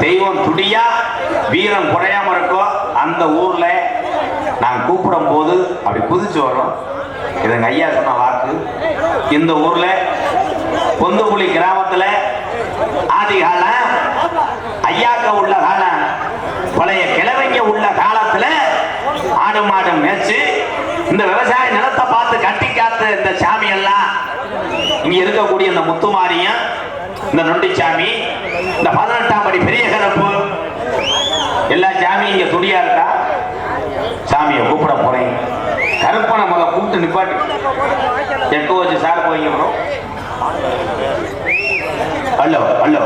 தெய்வம் துடியா வீரம் குறையாம இருக்கோ அந்த ஊர்ல நாங்கள் கூப்பிடும் போது அப்படி குதிச்சு வரும் இது ஐயா சொன்ன வாக்கு. இந்த ஊர்ல பொந்துப்புலி கிராமத்துல ஆதி காலம் ஐயாக்க உள்ள காலம் பழைய கிழவைங்க உள்ள காலத்துல ஆடு மாடு மேய்ச்சு இந்த விவசாய நிலத்தை பார்த்து கட்டி காத்த இந்த சாமி எல்லாம் இங்க இருக்கக்கூடிய இந்த முத்துமாரியம் இந்த நொண்டிச்சாமி இந்த பதினெட்டாம் படி பெரிய கருப்பு எல்லா சாமியும் இங்க துடியா இருக்கா? சாமியை கூப்பிட போறேன். கருப்பனை முத கூப்பிட்டு நிப்பாட்டு. எக்கோ வச்சு சார் ப்ரோ ஹலோ ஹலோ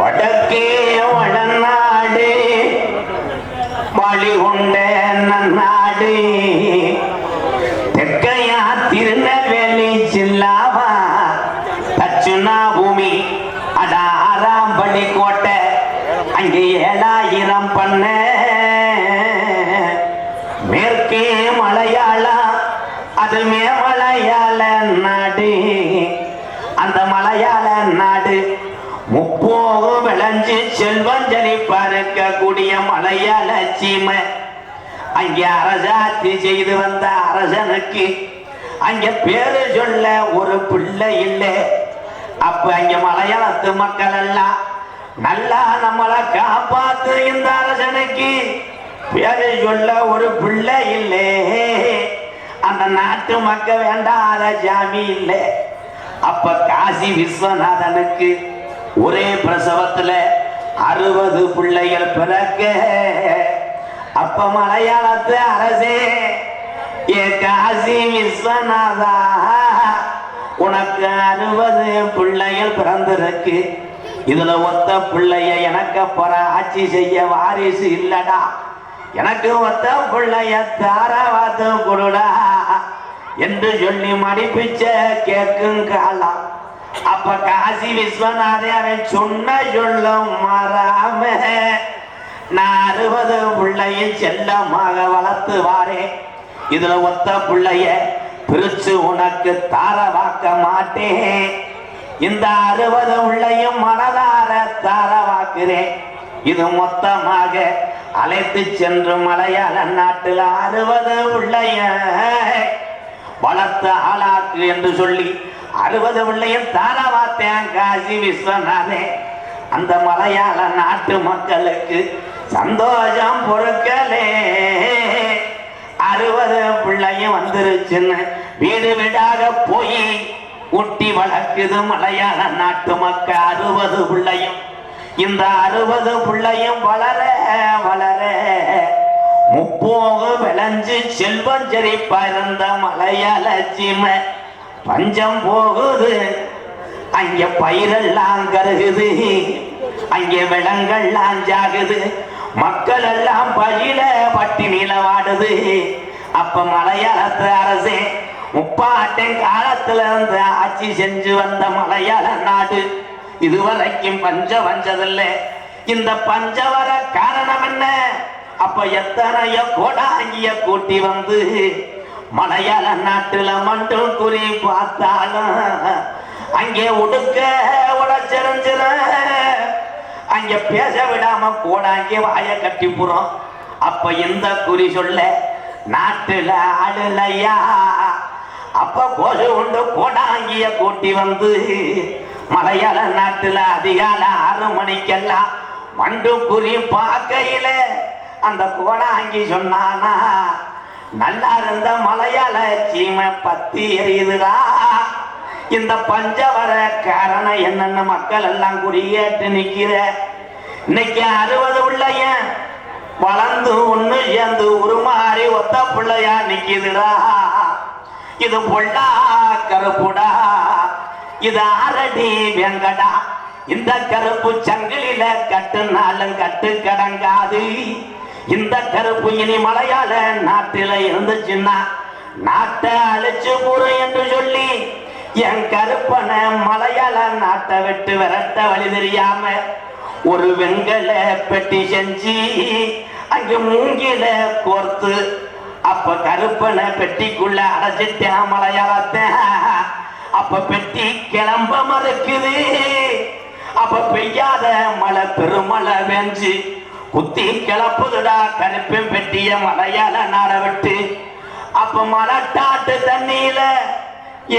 வடக்கே அரசாட்சி செய்து வந்த அரசனுக்கு அங்க பேரு சொல்ல ஒரு பிள்ளை இல்லை. அப்ப அங்க மலையாளத்து மக்கள் எல்லாம் நல்லா நம்மளை காப்பாத்து இந்த அரசனுக்கு பேரு சொல்ல ஒரு பிள்ளை இல்லை. அந்த நாட்டு மக்க வேண்டாத ஜாமி இல்லை. அப்ப காசி விஸ்வநாதனுக்கு ஒரே பிரசவத்துல அறுபது பிள்ளைகள் பிறக்க. அப்ப மலையாளத்து அரசே ஏ காசி விஸ்வநாதா உனக்கு அறுபது பிள்ளைகள் பிறந்திருக்கு. இதுல ஒத்த பிள்ளைய எனக்கு போற ஆட்சி செய்ய வாரிசு இல்லடா. எனக்கு ஒத்த பிள்ளைய தாராவாத்து கொடுடா என்று சொல்லி மடிப்பிச்ச கேட்கும் காலம். அப்ப காசி விஸ்வநாதே அவன் சொன்ன சொல்லும் மாறாம. நான் அறுபது பிள்ளையும் செல்லமாக வளர்த்து வாரே இதுல ஒத்த பிள்ளைய பிரிச்சு உனக்கு தாரவாக்க மாட்டேன் இந்த அறுபது உள்ளையும் மனதார தாரவாக்குறேன். இது மொத்தமாக அழைத்து சென்று மலையாள நாட்டில் அறுபது உள்ளைய வளர்த்த ஆளாக்கு என்று சொல்லி அறுபது பிள்ளையும் தாரவாத்தேன் காசி விஸ்வநாதே. அந்த மலையாள நாட்டு மக்களுக்கு சந்தோஷம் பொறுக்கலே. அறுபது பிள்ளையும் வந்துருச்சுன்னு வீடு வீடாக போய் ஊட்டி வளர்க்குது மலையாள நாட்டு மக்கள் அறுபது பிள்ளையும். இந்த அறுபது பிள்ளையும் வளர வளர முப்போகு விளைஞ்சு செல்வம் செழிப்பா இருந்த மலையாள சீமை பஞ்சம் போகுது. அங்க பயிரெல்லாம் கருகுது. அங்கே விலங்கள்லாம் ஜாகுது. மக்கள் எல்லாம் பயில பட்டி வாடுது அப்ப மலையாளத்து அரசே முப்பாட்டை காலத்துல இருந்து ஆட்சி செஞ்சு வந்த மலையாள நாடு இதுவரைக்கும் பஞ்ச வஞ்சதில்ல. இந்த பஞ்ச வர காரணம் என்ன? அப்ப எத்தனையோ கோடாங்கிய கூட்டி வந்து மலையாள நாட்டுல மட்டும் குறி பார்த்தாலும் அங்கே உடுக்க இங்க பேச விடாம கோடாங்கி வாய கட்டி போறோம். அப்ப இந்த குறி சொல்ல நாட்டுல ஆளுலையா? அப்ப கோசு கொண்டு கோடாங்கிய கூட்டி வந்து மலையாள நாட்டுல அதிகால ஆறு மணிக்கெல்லாம் மண்டு குறி பார்க்கையில. அந்த கோடாங்கி சொன்னானா நல்லா இருந்த மலையாள சீமை பத்தி எரியுதுடா. இந்த பஞ்சவர காரணம் என்னென்ன மக்கள் எல்லாம் குறியேட்டு நிக்கிற இன்னைக்கு அறுபது பிள்ளைய வளர்ந்து ஒண்ணு சேர்ந்து உருமாறி ஒத்த பிள்ளையா நிக்கிதுடா. இது பொல்லா கருப்புடா. இது ஆரடி வெங்கடா. இந்த கருப்பு சங்கிலில கட்டுனாலும் கட்டு கடங்காது. இந்த கருப்பு இனி மலையாள நாட்டில இருந்துச்சுன்னா நாட்டை அழிச்சு போறோம் என்று சொல்லி என் கருப்பனை மலையாள நாட்டை விட்டு விரட்ட வழி தெரியாம ஒரு வெண்கல பெட்டி செஞ்சு அங்க மூங்கில கோர்த்து அப்ப கருப்பனை பெட்டிக்குள்ள அடைச்சிட்டேன் மலையாளத்தை. அப்ப பெட்டி கிளம்ப மறுக்குது. அப்ப மழை பெருமழை வெஞ்சு குத்தி கிளப்புதுடா கருப்பேன் பெட்டிய மலையால நாட விட்டு. அப்ப மலட்டாட்டு தண்ணியில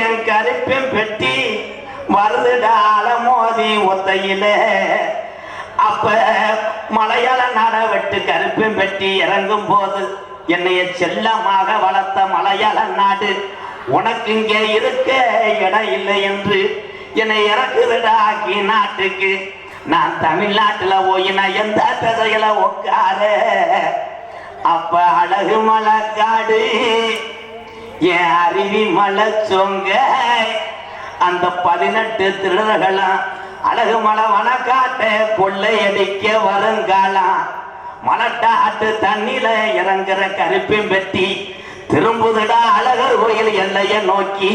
என் கருப்பின் பெட்டி வருதுடா அலமோதி ஒத்தையில. அப்ப மலையாள நாட வெட்டு கருப்பேன் பெட்டி இறங்கும் போது என்னைய செல்லமாக வளர்த்த மலையாள நாடு உனக்கு இங்கே இருக்க இடம் இல்லை என்று என்னை இறக்குதுடா ஆக்கி நாட்டுக்கு. நான் தமிழ்நாட்டுல போய் நான் எந்த திசையில உட்கார? அப்ப அழகு மலை காடு என் அருவி மலை சொங்க. அந்த பதினெட்டு திருடர்களும் அழகு மலை காட்ட கொள்ளையடிக்க வருங்காலம் மலட்டாட்டு தண்ணில இறங்குற கருப்பின் பெட்டி திரும்புதடா அழகர் கோயில் எல்லைய நோக்கி.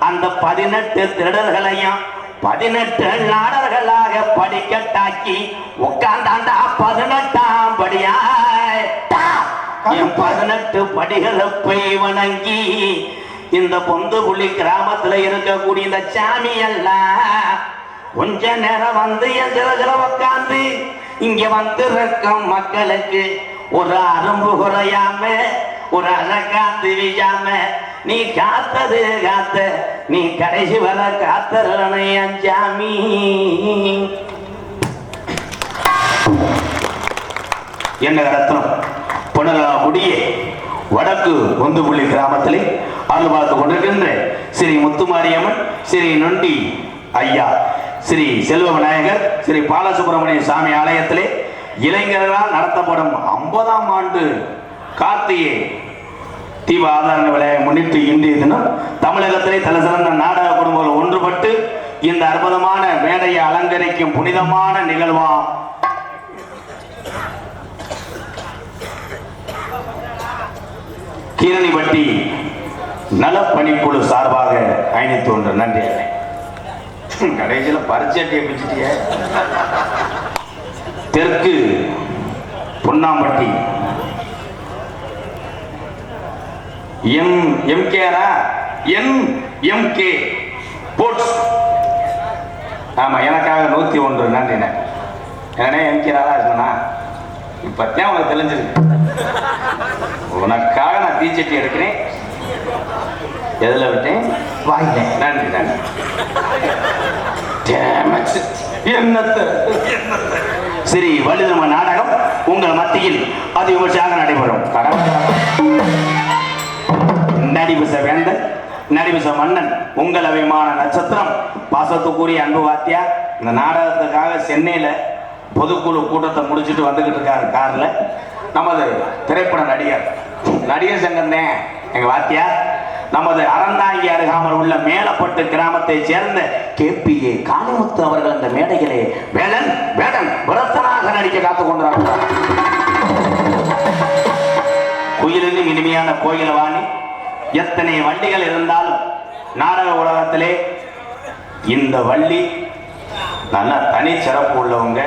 அந்த பதினெட்டு திருடர்களையும் பதினெட்டு நாடர்களாக படிக்கட்டாக்கி உட்கார்ந்தாண்டா பதினெட்டாம் படியா என் பதினெட்டு படிகளை போய் வணங்கி இந்த பொந்து புள்ளி கிராமத்துல இருக்கக்கூடிய இந்த சாமி எல்லாம் கொஞ்ச நேரம் வந்து என் சிறகுல உட்காந்து இங்க வந்து இருக்கும் மக்களுக்கு ஒரு அரும்பு குறையாம ஒரு அழகாத்து வீயாம நீ காத்தது காத்த நீ கடைசி வர காத்தரணையன் சாமி. என்ன ரத்னம் புனலாகுடியே வடக்கு ஒந்துபுள்ளி கிராமத்திலே அருள் பார்த்து கொண்டிருக்கின்ற ஸ்ரீ முத்துமாரியம்மன் ஸ்ரீ நொண்டி ஐயா. ஸ்ரீ செல்வ விநாயகர் ஸ்ரீ பாலசுப்ரமணிய சாமி ஆலயத்திலே இளைஞர்களால் நடத்தப்படும் ஐம்பதாம் ஆண்டு கார்த்திகை தீப ஆதாரண விழாவை முன்னிட்டு இன்றைய தினம் தமிழகத்திலே தலை சிறந்த நாடக குடும்பங்கள் ஒன்றுபட்டு இந்த அற்புதமான மேடையை அலங்கரிக்கும் புனிதமான நிகழ்வாம் கீரணிப்பட்டி நலப்பணிக்குழு சார்பாக ஐநூத்தி ஒன்று நன்றி அண்ணே. கடைசியில் பரிச்சட்டியை பிடிச்சிட்டிய. தெற்கு பொன்னாம்பட்டி. எம் எம்கேரா? என் எம்கே. போட்ஸ். ஆமாம் எனக்காக நூற்றி ஒன்று. நன்றிண்ணே என்னண்ணே எம்கேராதா இப்போ தான் உனக்கு தெரிஞ்சிருக்கு உனக்காக நான் தீச்சட்டி எடுக்கிறேன். எதில் விட்டேன்? வாயில. நன்றி நன்றி. என்னத்த? சரி வலுதம நாடகம் உங்கள் மத்தியில் அது விமர்சையாக நடைபெறும் நடிபச வேந்த நடிபச மன்னன் உங்கள் அபிமான நட்சத்திரம் பாசத்துக்குரிய அன்பு வாத்தியா இந்த நாடகத்துக்காக சென்னையில் பொதுக்குழு கூட்டத்தை முடிச்சுட்டு வந்துகிட்டு இருக்காரு காரில். நமது திரைப்பட நடிகர். நடிகர் சங்கர்தானே எங்கள் வாத்தியார். நமது அறந்தாங்கி அருகாமல் உள்ள மேலப்பட்டு கிராமத்தை சேர்ந்த கேபிஏ காளிமுத்து அவர்கள் அந்த மேடையிலே வேலன் வேடன் விரத்தனாக நடிக்க காத்துக் கொண்டிருக்கிறார். குயிலினும் இனிமையான கோயில் வாணி எத்தனை வண்டிகள் இருந்தாலும் நாடக உலகத்திலே இந்த வள்ளி நல்ல தனி சிறப்பு உள்ளவங்க.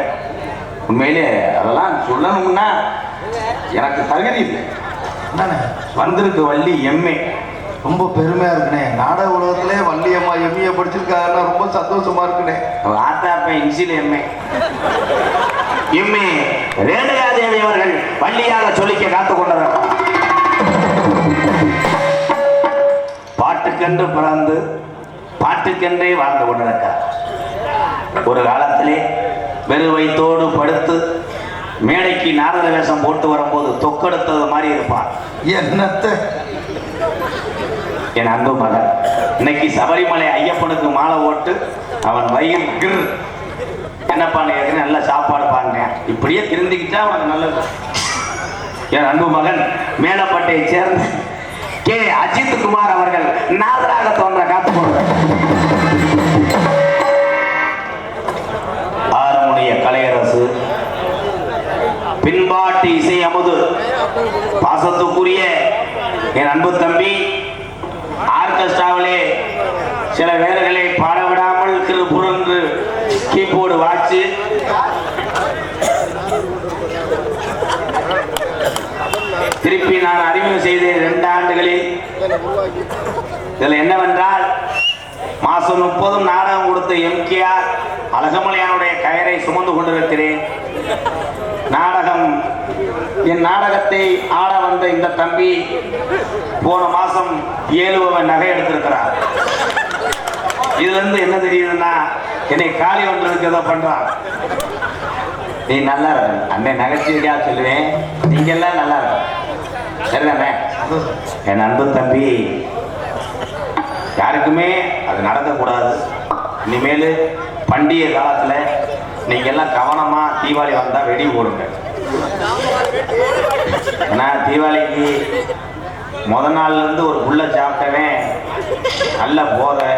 உண்மையிலே அதெல்லாம் சொல்லணும்னா எனக்கு தகுதி இல்லை. வந்திருக்கு வள்ளி எம்ஏ. ரொம்ப பெருமையா இருக்குண்ணே நாடக உலகத்திலே வள்ளியம்மா எம்ஏ படிச்சிருக்காருன்னா ரொம்ப சந்தோஷமா இருக்குண்ணே ஆத்தாப்ப இன்சில் எம்ஏ எம்ஏ ரேணுகாதேவி அவர்கள் வள்ளியாக சொல்லிக்க காத்துக் கொண்டவர். பாட்டுக்கென்று பிறந்து பாட்டுக்கென்றே வாழ்ந்து கொண்டிருக்கிறார். ஒரு காலத்திலே வெறு வயித்தோடு படுத்து மேடைக்கு நாரத வேஷம் போட்டு வரும்போது தொக்கெடுத்தது மாதிரி இருப்பான் என்னத்த? என் அன்பு மகன். இன்னைக்கு சபரிமலை ஐயப்பனுக்கு மாலை ஓட்டு அவன் வயிறு கிர். என்னப்பா நீ நல்ல சாப்பாடு பாருங்க இப்படியே திருந்திக்கிட்டா அவனுக்கு நல்லது. என் அன்பு மகன் மேலப்பட்டையை சேர்ந்த கே. அஜித் குமார் அவர்கள் நாதராக தோன்ற காத்து போடுறார் ஆறுமுடைய கலையரசு பின்பாட்டு இசை அமுது. பாசத்துக்குரிய என் அன்பு தம்பி ஆர்கெஸ்ட்ராவிலே சில வேலைகளை பாட விடாமல் திரு புரன்று கீபோர்டு வாட்சி திருப்பி நான் அறிமுகம் செய்தேன் இரண்டு ஆண்டுகளில். இதில் என்னவென்றால் மாசம் முப்பதும் நாடகம் கொடுத்த எம்கேஆர் அழகமலையானுடைய கயரை சுமந்து கொண்டிருக்கிறேன். நாடகம் என் நாடகத்தை ஆட வந்த இந்த தம்பி போன மாசம் ஏழுவன் நகை எடுத்திருக்கிறார். இதுல இருந்து என்ன தெரியுதுன்னா என்னை காலி வந்ததுக்கு ஏதோ பண்றான். நீ நல்லா இருக்க அண்ணன் நகைச்சுவையா சொல்லுவேன். நீங்க எல்லாம் நல்லா இருக்க சரிதானே? என் அன்பு தம்பி யாருக்குமே அது நடக்கக்கூடாது. இனிமேல் பண்டிகை காலத்துல நீங்க எல்லாம் கவனமா தீபாவளி வந்தா வெடி போடுங்க. நான் தீபாவளிக்கு முத நாள்லேருந்து ஒரு புள்ள சாப்பிட்டவன் நல்ல போதை.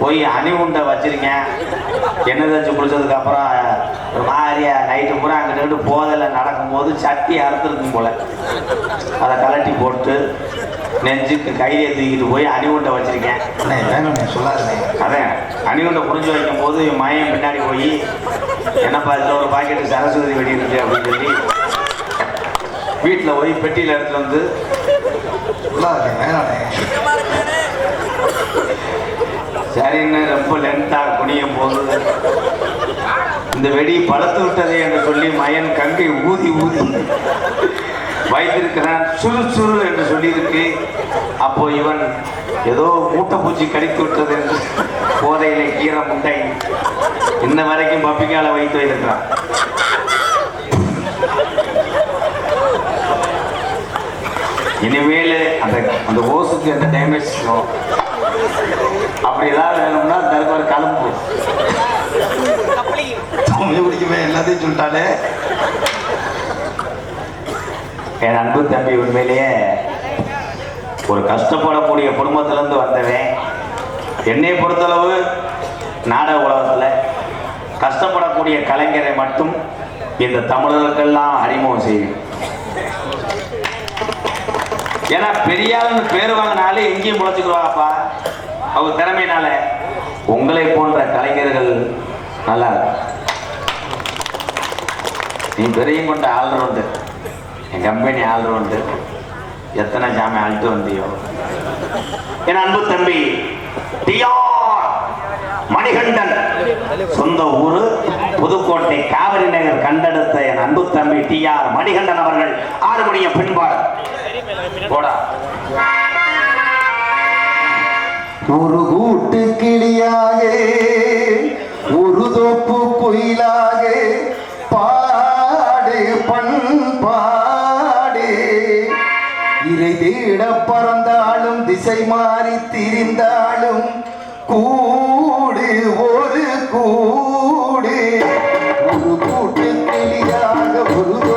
போய் அணி உண்டை வச்சிருக்கேன் எண்ணெய் தச்சு குளிச்சதுக்கப்புறம் ஒரு மாதிரியா நைட்டு பூரா அங்கிட்டு போதில் நடக்கும்போது சட்டி அறுத்துருக்கும் போல. அதை கலட்டி போட்டு நெஞ்சுக்கு கையிலே தூக்கிட்டு போய் அணி உண்டை வச்சிருக்கேன் சொல்லாதுண்ணே அதான் அணிகுண்டை புரிஞ்சு வைக்கும் போது என் மயம் பின்னாடி போய் என்னப்பா இதில் ஒரு பாக்கெட்டு சரஸ்வதி வெடி இருக்கு அப்படின்னு சொல்லி வீட்டில் போய் பெட்டியில் எடுத்துட்டு வந்து சரின்னு ரொம்ப லென்த்தாக குனியும் போது இந்த வெடி பழுத்து விட்டதே என்று சொல்லி மயன் கங்கை ஊதி ஊதி வைத்திருக்கிறான். சுறு சுறு என்று சொல்லியிருக்கு. அப்போ இவன் ஏதோ மூட்டை பூச்சி கடித்து விட்டது என்று போதையிலே கீரை முட்டை இன்ன வரைக்கும் பப்பிக்கால வைத்து வைத்திருக்கிறான். இனிமேல் அந்த அந்த ஓசுக்கு எந்த டேமேஜ் அப்படி ஏதாவது வேணும்னா தருவார் கிளம்பு தமிழ் பிடிக்குமே எல்லாத்தையும் சொல்லிட்டாலே என் அன்பு தம்பி உண்மையிலேயே ஒரு கஷ்டப்படக்கூடிய குடும்பத்திலேருந்து வந்தவன். என்னை பொறுத்தளவு நாடக உலகத்தில் கஷ்டப்படக்கூடிய கலைஞரை மட்டும் இந்த தமிழர்களுக்கெல்லாம் அறிமுகம் செய்யும் ஏன்னா பெரியாள்னு பேர் வாங்கினாலே எங்கேயும் முளைச்சுக்குருவாப்பா அவங்க திறமையினால உங்களை போன்ற கலைஞர்கள் நல்லா இருக்கும். நீ பெரிய கொண்ட ஆல்ரவுண்டு என் கம்பெனி ஆல்ரவுண்டு எத்தனை ஜாமி ஆள்ட்டு வந்தியோ. என் அன்பு தம்பி டிஆர் மணிகண்டன். சொந்த ஊரு புதுக்கோட்டை காவிரி நகர் கண்டெடுத்த என் அன்பு தம்பி டிஆர் மணிகண்டன் அவர்கள் ஆறு மணிய பின்பாடு போடா. ஒரு கூட்டு கிளியாக திசை மாறி திரிந்தாலும் கூடு ஒரு கூடு. ஒரு கூட்டு கிளியாக ஒரு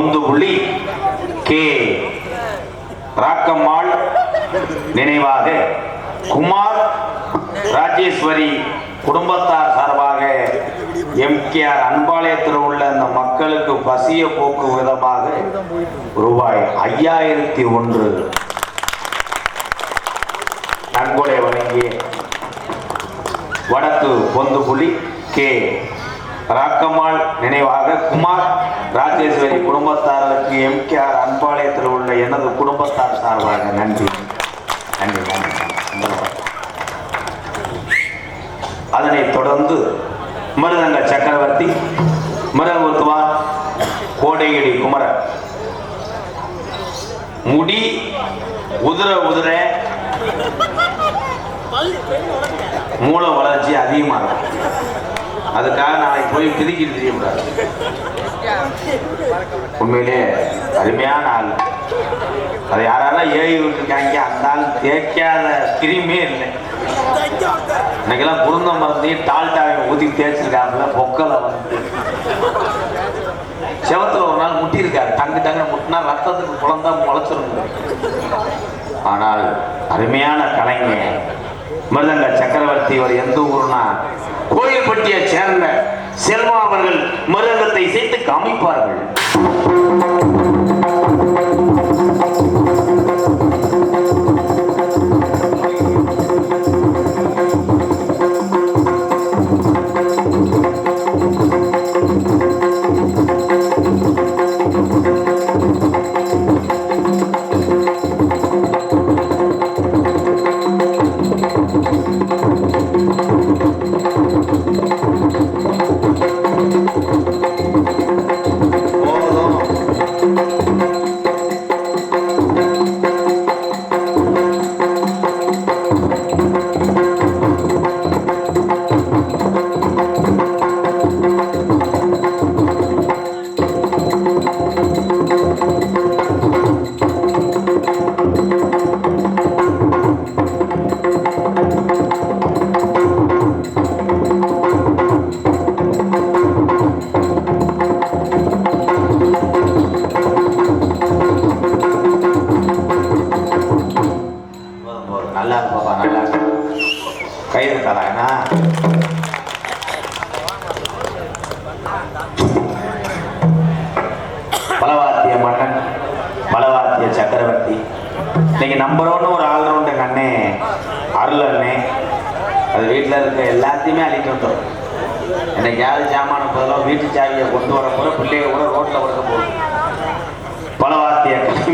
பொந்துபுள்ளி கே. ராக்கம்மாள் நினைவாக குமார் ராஜேஸ்வரி குடும்பத்தார் சார்பாக எம்கேஆர் அன்பாலயத்தில் உள்ள அந்த மக்களுக்கு பசிய போக்கு விதமாக ரூபாய் ஐயாயிரத்தி ஒன்று நன்கொடை வழங்கி வடக்கு பொந்து புலி கே. ராக்கம்மாள் நினைவாக குமார் ராஜேஸ்வரி குடும்பத்தாருக்கு எம்கேஆர் அன்பாளையத்தில் உள்ள எனது குடும்பத்தார் சார்பாக நன்றி. நன்றி அதனைத் தொடர்ந்து மிருதங்க சக்கரவர்த்தி மிருதங்குத்துவான் கோடையடி குமர முடி உதிர உதிர மூல வளர்ச்சி அதிகமாக அதுக்காக நாளைக்கு போய் பிரிக்கிட்டு தெரியக்கூடாது. உண்மையிலே அருமையான ஆள். அதை யாரெல்லாம் ஏறி விட்டுருக்காங்க அந்த ஆள் தேய்க்காத கிருமியே இல்லை. இன்னைக்கெல்லாம் குருந்த மருந்தையும் டால்டாவை ஊற்றி தேய்ச்சிருக்காப்புல பொக்கலை வந்து. செவத்துல ஒரு நாள் முட்டியிருக்காரு. டங்கு டங்கு முட்டினா ரத்தத்துக்கு குழந்தா முளைச்சிருங்க ஆனால் அருமையான கலைஞர் மிருதங்க சக்கரவர்த்தி ஒரு எந்த ஊர்னா கோயில்பட்டியை சேர்ந்த செல்வா அவர்கள் மிருதங்கத்தை சேர்த்து காமிப்பார்கள்.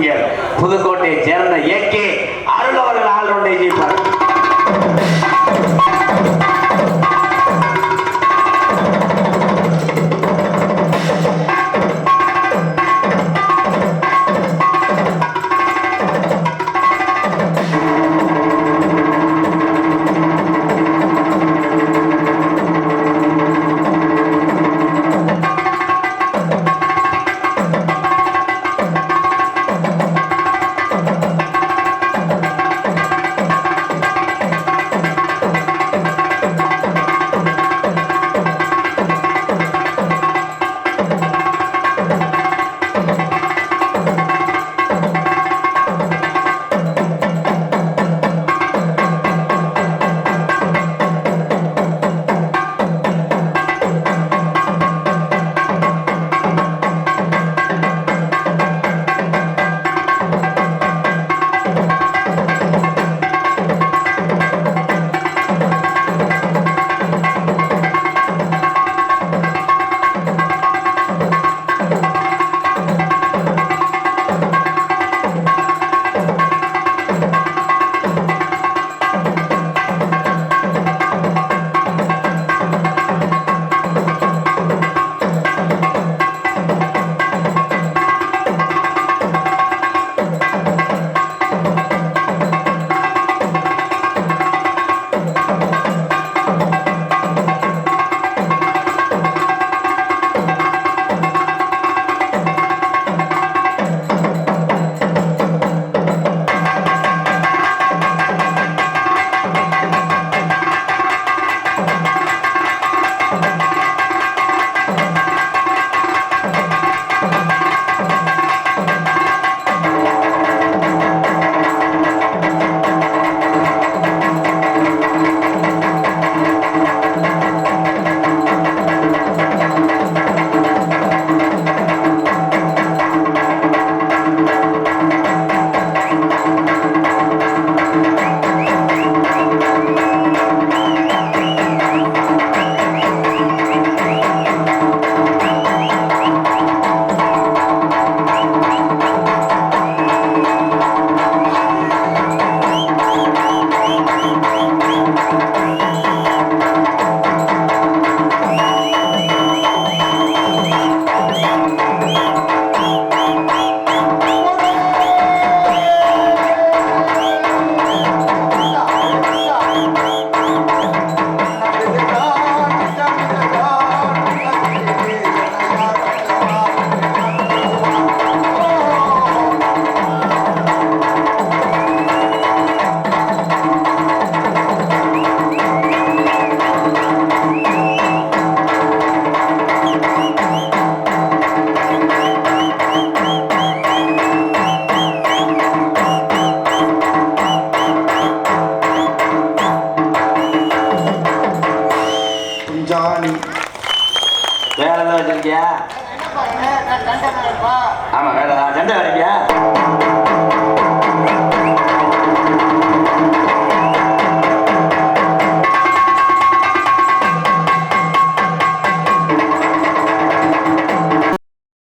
அறிஞர் புதுக்கோட்டையை சேர்ந்த ஏகே அருள்